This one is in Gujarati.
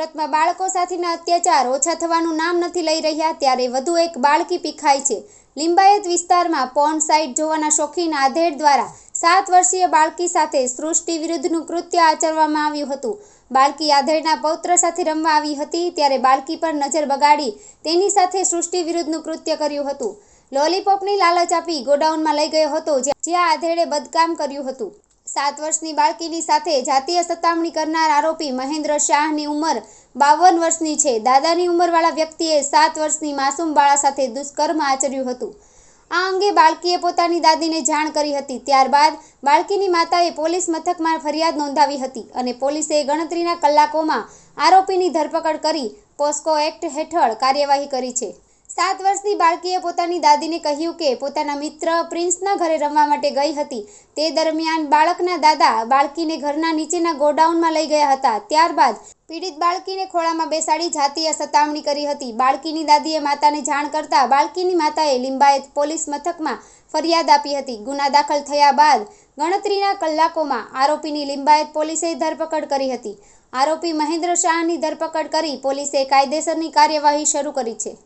સુરતમાં બાળકો સાથેના અત્યાચાર ઓછા થવાનું નામ નથી લઈ રહ્યા, ત્યારે વધુ એક બાળકી પીખાય છે. લિંબાયત વિસ્તારમાં પોર્ન સાઇટ જોવાના શોખીન આધેડ દ્વારા સાત વર્ષીય બાળકી સાથે સૃષ્ટિ વિરુદ્ધનું કૃત્ય આચરવામાં આવ્યું હતું. બાળકી આધેડના પૌત્ર સાથે રમવા આવી હતી, ત્યારે બાળકી પર નજર બગાડી તેની સાથે સૃષ્ટિ વિરુદ્ધનું કૃત્ય કર્યું હતું. લોલીપોપની લાલચ આપી ગોડાઉનમાં લઈ ગયો હતો, જ્યાં જ્યાં આધેડે બદકામ કર્યું હતું. સાત વર્ષની બાળકીની સાથે જાતીય સતામણી કરનાર આરોપી મહેન્દ્ર શાહની ઉંમર બાવન વર્ષની છે. દાદાની ઉંમરવાળા વ્યક્તિએ સાત વર્ષની માસૂમ બાળા સાથે દુષ્કર્મ આચર્યું હતું. આ અંગે બાળકીએ પોતાની દાદીને જાણ કરી હતી. ત્યારબાદ બાળકીની માતાએ પોલીસ મથકમાં ફરિયાદ નોંધાવી હતી અને પોલીસે ગણતરીના કલાકોમાં આરોપીની ધરપકડ કરી પોસ્કો એક્ટ હેઠળ કાર્યવાહી કરી છે. સાત વર્ષની બાળકીએ પોતાની દાદીને કહ્યું કે પોતાના મિત્ર પ્રિન્સના ઘરે રમવા માટે ગઈ હતી. તે દરમિયાન બાળકના દાદા બાળકીને ઘરના નીચેના ગોડાઉનમાં લઈ ગયા હતા. ત્યારબાદ પીડિત બાળકીને ખોળામાં બેસાડી જાતીય સતામણી કરી હતી. બાળકીની દાદીએ માતાને જાણ કરતા બાળકીની માતાએ લિંબાયત પોલીસ મથકમાં ફરિયાદ આપી હતી. ગુના દાખલ થયા બાદ ગણતરીના કલાકોમાં આરોપીની લિંબાયત પોલીસે ધરપકડ કરી હતી. આરોપી મહેન્દ્ર શાહની ધરપકડ કરી પોલીસે કાયદેસરની કાર્યવાહી શરૂ કરી છે.